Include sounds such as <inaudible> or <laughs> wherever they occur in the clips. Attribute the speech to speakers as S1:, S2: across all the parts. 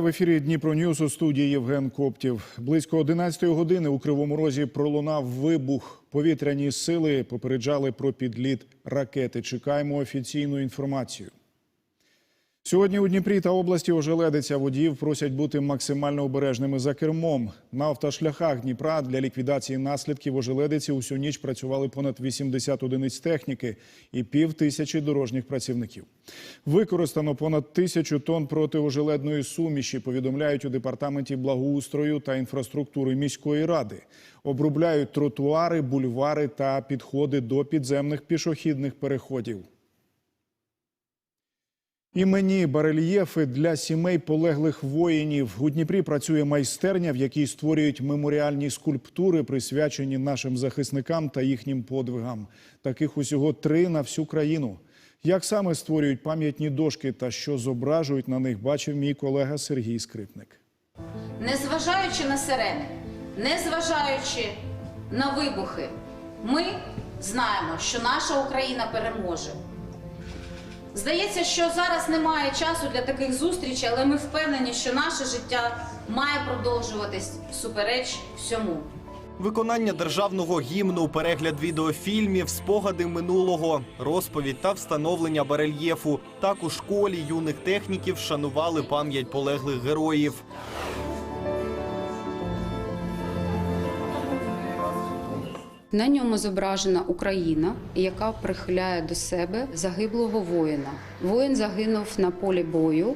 S1: В ефірі Дніпро Ньюс у студії Євген Коптів. Близько 11 години у Кривому Розі пролунав вибух. Повітряні сили попереджали про підліт ракети. Чекаємо офіційну інформацію. Сьогодні у Дніпрі та області ожеледиця водіїв просять бути максимально обережними за кермом. На автошляхах Дніпра для ліквідації наслідків ожеледиці усю ніч працювали понад 80 одиниць техніки і пів тисячі дорожніх працівників. Використано понад тисячу тонн протиожеледної суміші, повідомляють у департаменті благоустрою та інфраструктури міської ради. Обробляють тротуари, бульвари та підходи до підземних пішохідних переходів. Імені барельєфи для сімей полеглих воїнів у Дніпрі працює майстерня, в якій створюють меморіальні скульптури, присвячені нашим захисникам та їхнім подвигам. Таких усього три на всю країну. Як саме створюють пам'ятні дошки та що зображують на них, бачив мій колега Сергій Скрипник.
S2: Незважаючи на сирени, незважаючи на вибухи, ми знаємо, що наша Україна переможе. Здається, що зараз немає часу для таких зустрічей, але ми впевнені, що наше життя має продовжуватись всупереч всьому.
S3: Виконання державного гімну, перегляд відеофільмів, спогади минулого, розповідь та встановлення барельєфу. Так у школі юних техніків вшанували пам'ять полеглих героїв.
S4: На ньому зображена Україна, яка прихиляє до себе загиблого воїна. Воїн загинув на полі бою,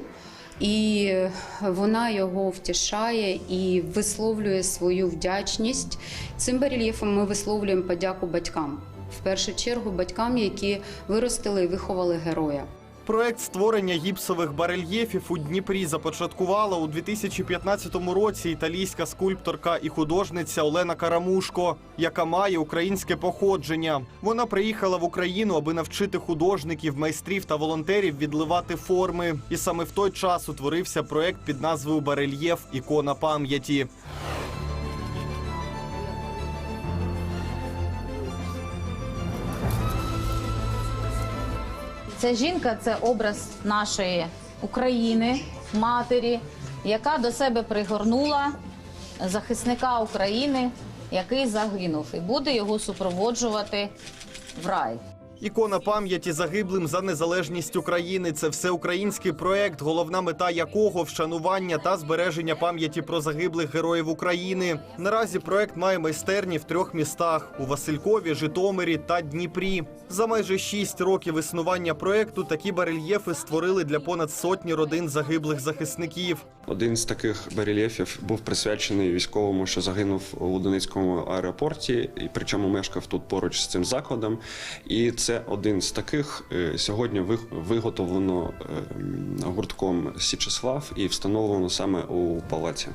S4: і вона його втішає і висловлює свою вдячність. Цим барельєфом ми висловлюємо подяку батькам. В першу чергу батькам, які виростили і виховали героя.
S3: Проект створення гіпсових барельєфів у Дніпрі започаткувала у 2015 році італійська скульпторка і художниця Олена Карамушко, яка має українське походження. Вона приїхала в Україну, аби навчити художників, майстрів та волонтерів відливати форми. І саме в той час утворився проект під назвою Барельєф Ікона пам'яті.
S2: Ця жінка це образ нашої України, матері, яка до себе пригорнула захисника України, який загинув, і буде його супроводжувати в рай.
S3: Ікона пам'яті загиблим за незалежність України. Це всеукраїнський проект, головна мета якого вшанування та збереження пам'яті про загиблих героїв України. Наразі проект має майстерні в трьох містах: у Василькові, Житомирі та Дніпрі. За майже шість років існування проекту такі барельєфи створили для понад сотні родин загиблих захисників.
S5: Один з таких барельєфів був присвячений військовому, що загинув у Донецькому аеропорті, і причому мешкав тут поруч з цим закладом. І це один з таких е, сьогодні виготовлено е, гуртком Січеслав і встановлено саме у палаці.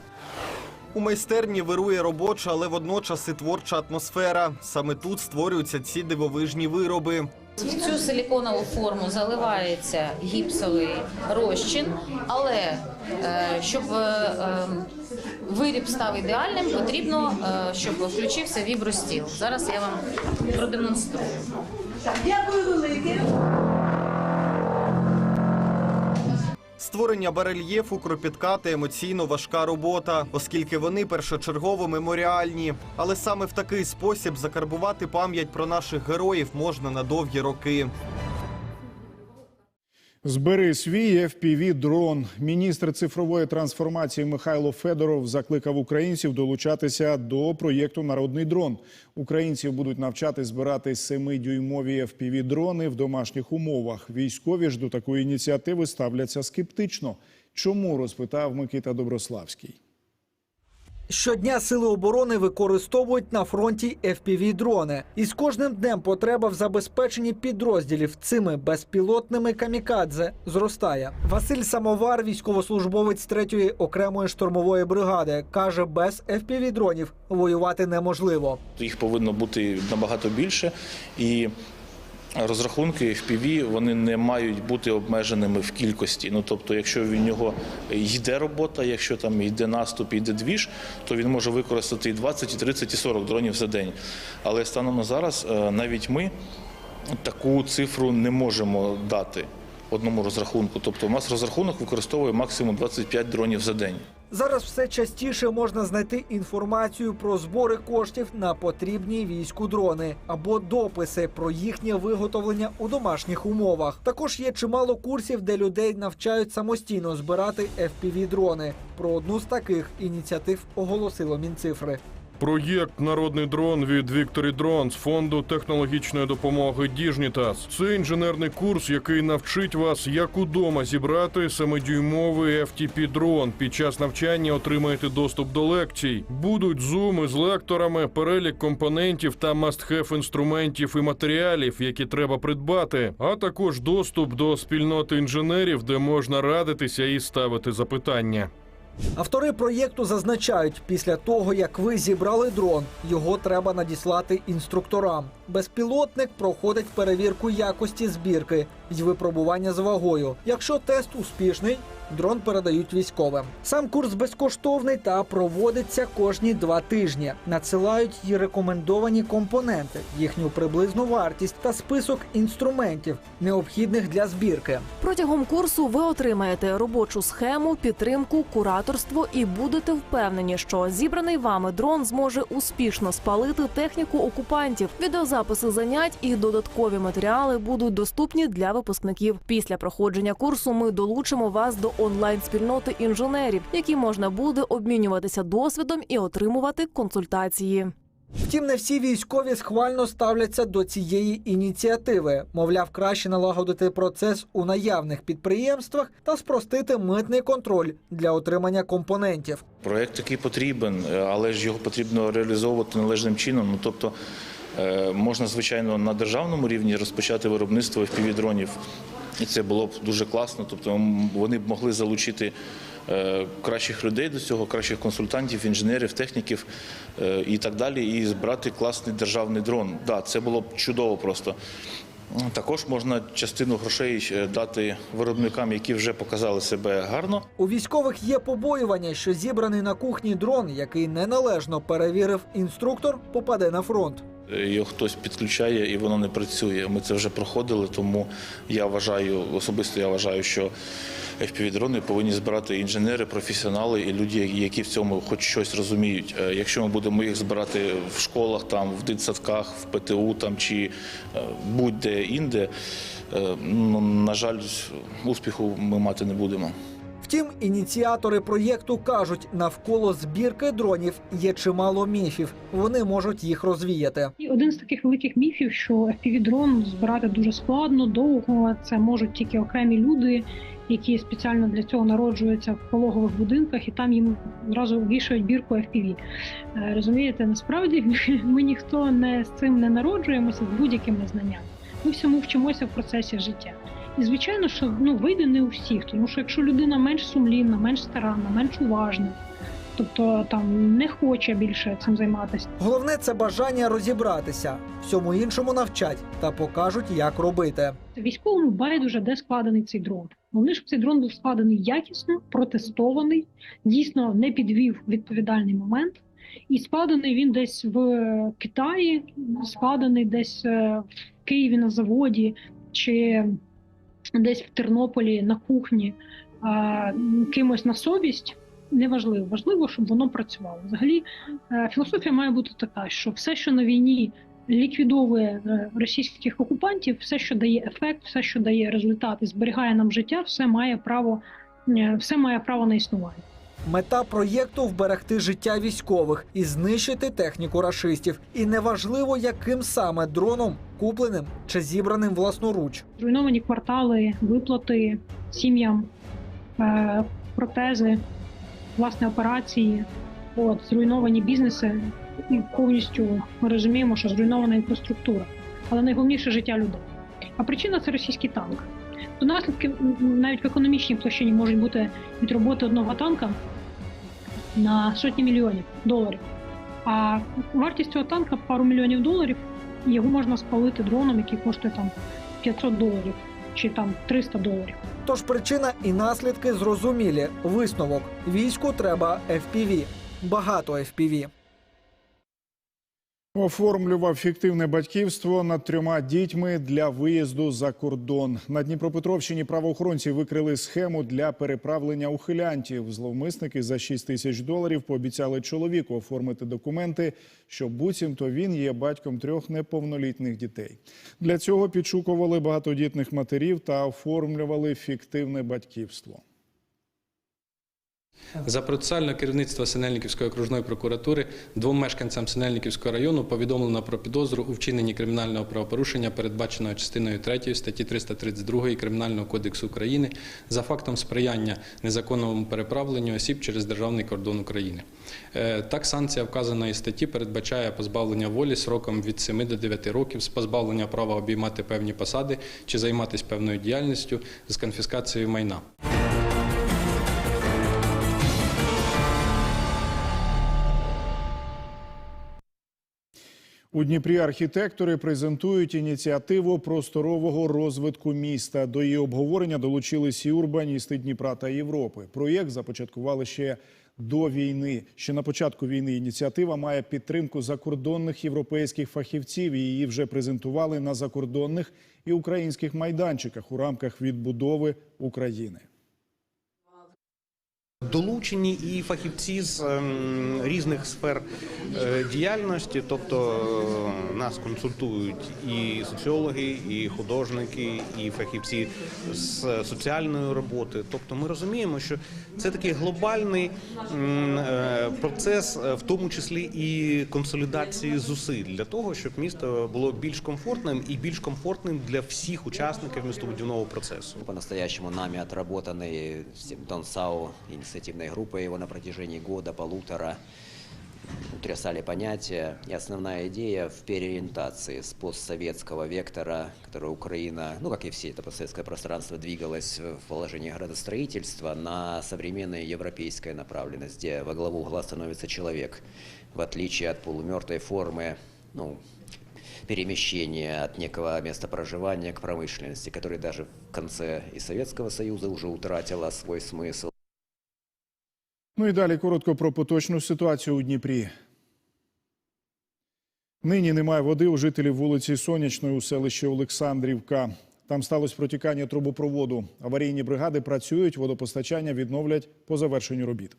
S3: У майстерні вирує робоча, але водночас і творча атмосфера. Саме тут створюються ці дивовижні вироби.
S2: В цю силіконову форму заливається гіпсовий розчин, але е, щоб виріб став ідеальним, потрібно, щоб включився вібростіл. Зараз я вам продемонструю.
S6: Дякую велике.
S3: Створення барельєфу кропітка та емоційно важка робота, оскільки вони першочергово меморіальні. Але саме в такий спосіб закарбувати пам'ять про наших героїв можна на довгі роки.
S1: Збери свій fpv дрон. Міністр цифрової трансформації Михайло Федоров закликав українців долучатися до проєкту Народний дрон. Українців будуть навчати збирати 7-дюймові fpv дрони в домашніх умовах. Військові ж до такої ініціативи ставляться скептично. Чому розпитав Микита Доброславський?
S7: Щодня сили оборони використовують на фронті FPV-дрони. І з кожним днем потреба в забезпеченні підрозділів цими безпілотними камікадзе зростає. Василь Самовар, військовослужбовець 3-ї окремої штурмової бригади, каже, без FPV-дронів воювати неможливо.
S8: Їх повинно бути набагато більше, і розрахунки FPV вони не мають бути обмеженими в кількості. Ну тобто, якщо в нього йде робота, якщо там йде наступ, йде двіж, то він може використати і 20, і 30, і 40 дронів за день. Але станом на зараз е, навіть ми таку цифру не можемо дати. одному розрахунку. Тобто, у нас розрахунок використовує максимум 25 дронів за день.
S7: Зараз все частіше можна знайти інформацію про збори коштів на потрібні війську дрони або дописи про їхнє виготовлення у домашніх умовах. Також є чимало курсів, де людей навчають самостійно збирати fpv дрони. Про одну з таких ініціатив оголосило Мінцифри.
S9: Проєкт Народний дрон від Victory Drone з фонду технологічної допомоги Діжнітас. Це інженерний курс, який навчить вас, як удома зібрати 7-дюймовий FTP дрон. Під час навчання отримаєте доступ до лекцій. Будуть зуми з лекторами, перелік компонентів та must-have інструментів і матеріалів, які треба придбати, а також доступ до спільноти інженерів, де можна радитися і ставити запитання.
S7: Автори проєкту зазначають, після того як ви зібрали дрон, його треба надіслати інструкторам. Безпілотник проходить перевірку якості збірки і випробування з вагою. Якщо тест успішний, дрон передають військовим. Сам курс безкоштовний та проводиться кожні два тижні. Надсилають й рекомендовані компоненти, їхню приблизну вартість та список інструментів, необхідних для збірки.
S10: Протягом курсу ви отримаєте робочу схему, підтримку, кураторство і будете впевнені, що зібраний вами дрон зможе успішно спалити техніку окупантів. Відеозаписи занять і додаткові матеріали будуть доступні для випускників. Після проходження курсу ми долучимо вас до онлайн-спільноти інженерів, які можна буде обмінюватися досвідом і отримувати консультації.
S7: Втім, не всі військові схвально ставляться до цієї ініціативи. Мовляв, краще налагодити процес у наявних підприємствах та спростити митний контроль для отримання компонентів.
S8: Проект такий потрібен, але ж його потрібно реалізовувати належним чином. Ну тобто можна, звичайно, на державному рівні розпочати виробництво FPV-дронів. І це було б дуже класно. Тобто вони б могли залучити е, кращих людей до цього, кращих консультантів, інженерів, техніків е, і так далі, і збирати класний державний дрон. Да, це було б чудово просто. Також можна частину грошей е, дати виробникам, які вже показали себе гарно.
S7: У військових є побоювання, що зібраний на кухні дрон, який неналежно перевірив інструктор, попаде на фронт.
S8: Його хтось підключає і воно не працює. Ми це вже проходили, тому я вважаю, особисто я вважаю, що FPV-дрони повинні збирати інженери, професіонали і люди, які в цьому хоч щось розуміють. Е, Якщо ми будемо їх збирати в школах, там, в дитсадках, в ПТУ там, чи е, будь-де інде, е, ну, на жаль, успіху ми мати не будемо.
S7: Втім, ініціатори проєкту кажуть, навколо збірки дронів є чимало міфів. Вони можуть їх розвіяти.
S11: І один з таких великих міфів, що FPV-дрон збирати дуже складно, довго. Це можуть тільки окремі люди, які спеціально для цього народжуються в пологових будинках, і там їм одразу вішають бірку FPV. Е, Розумієте, насправді <laughs> ми ніхто не з цим не народжуємося з будь-якими знаннями. Ми всьому вчимося в процесі життя. І звичайно, що ну вийде не у всіх, тому що якщо людина менш сумлінна, менш старанна, менш уважна, тобто там не хоче більше цим займатися.
S7: Головне це бажання розібратися. Всьому іншому навчать та покажуть, як робити.
S11: Військовому байдуже, де складений цей дрон. Головне, щоб цей дрон був складений якісно, протестований, дійсно не підвів відповідальний момент. І складений він десь в Китаї, складений десь е, в Києві на заводі, чи десь в Тернополі на кухні кимось на совість. Неважливо, важливо, щоб воно працювало. Взагалі, е, філософія має бути така, що все, що на війні ліквідовує е, російських окупантів, все, що дає ефект, все, що дає результати, зберігає нам життя, все має право, е, все має право на існування.
S7: Мета проєкту вберегти життя військових і знищити техніку рашистів. І неважливо, яким саме дроном купленим чи зібраним власноруч.
S11: Зруйновані квартали, виплати сім'ям, е, протези, власне операції, от зруйновані бізнеси. І повністю ми розуміємо, що зруйнована інфраструктура, але найголовніше життя людей. А причина це російський танк. То наслідки навіть в економічній площині можуть бути від роботи одного танка на сотні мільйонів доларів. А вартість цього танка пару мільйонів доларів, його можна спалити дроном, який коштує там 500 доларів чи там 300 доларів.
S7: Тож причина і наслідки зрозумілі. Висновок війську треба FPV. Багато FPV.
S1: Оформлював фіктивне батьківство над трьома дітьми для виїзду за кордон. На Дніпропетровщині правоохоронці викрили схему для переправлення ухилянтів. Зловмисники за 6 тисяч доларів пообіцяли чоловіку оформити документи, що буцімто він є батьком трьох неповнолітніх дітей. Для цього підшукували багатодітних матерів та оформлювали фіктивне батьківство.
S12: За процесуальне керівництво Синельниківської окружної прокуратури двом мешканцям Синельниківського району повідомлено про підозру у вчиненні кримінального правопорушення, передбаченого частиною 3 статті 332 Кримінального кодексу України за фактом сприяння незаконному переправленню осіб через державний кордон України. Е, Так, санкція вказаної статті передбачає позбавлення волі сроком від 7 до 9 років з позбавлення права обіймати певні посади чи займатися певною діяльністю з конфіскацією майна.
S1: У Дніпрі архітектори презентують ініціативу просторового розвитку міста. До її обговорення долучились і урбаністи Дніпра та Європи. Проєкт започаткували ще до війни. Ще на початку війни ініціатива має підтримку закордонних європейських фахівців. Її вже презентували на закордонних і українських майданчиках у рамках відбудови України.
S13: Долучені і фахівці з ем, різних сфер е, діяльності, тобто е, нас консультують і соціологи, і художники, і фахівці з соціальної роботи. Тобто, ми розуміємо, що це такий глобальний е, процес, в тому числі і консолідації зусиль для того, щоб місто було більш комфортним і більш комфортним для всіх учасників містобудівного процесу.
S14: По-настоящему нами отработанный Донсау инициативной группой его на протяжении года, полутора утрясали понятия. И основная идея в переориентации с постсоветского вектора, который Украина, ну как и все это постсоветское пространство, двигалось в положении градостроительства на современную европейскую направленность, где во главу угла становится человек, в отличие от полумертвой формы, ну, перемещения от некого места проживания к промышленности, которая даже в конце и Советского Союза уже утратила свой смысл.
S1: Ну і далі коротко про поточну ситуацію у Дніпрі. Нині немає води у жителів вулиці Сонячної у селищі Олександрівка. Там сталося протікання трубопроводу. Аварійні бригади працюють, водопостачання відновлять по завершенню робіт.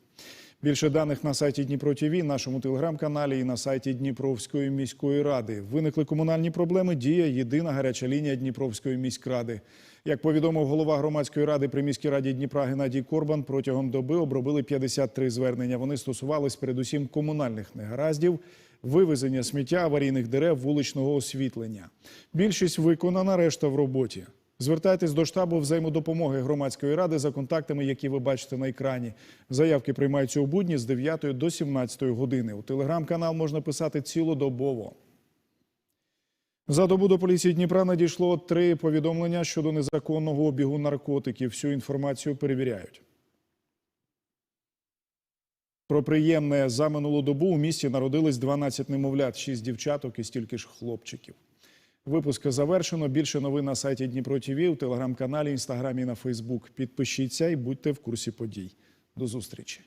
S1: Більше даних на сайті Дніпро ТІВІ, нашому телеграм-каналі і на сайті Дніпровської міської ради. Виникли комунальні проблеми. Діє єдина гаряча лінія Дніпровської міськради. Як повідомив голова громадської ради при міській раді Дніпра Геннадій Корбан, протягом доби обробили 53 звернення. Вони стосувались передусім комунальних негараздів, вивезення сміття, аварійних дерев, вуличного освітлення. Більшість виконана, решта в роботі. Звертайтесь до штабу взаємодопомоги громадської ради за контактами, які ви бачите на екрані. Заявки приймаються у будні з 9 до 17 години. У телеграм-канал можна писати цілодобово. За добу до поліції Дніпра надійшло три повідомлення щодо незаконного обігу наркотиків. Всю інформацію перевіряють. Про приємне за минулу добу у місті народились 12 немовлят, 6 дівчаток і стільки ж хлопчиків. Випуск завершено. Більше новин на сайті Дніпро ТІВІ, у телеграм-каналі, інстаграмі на Фейсбук. Підпишіться і будьте в курсі подій. До зустрічі.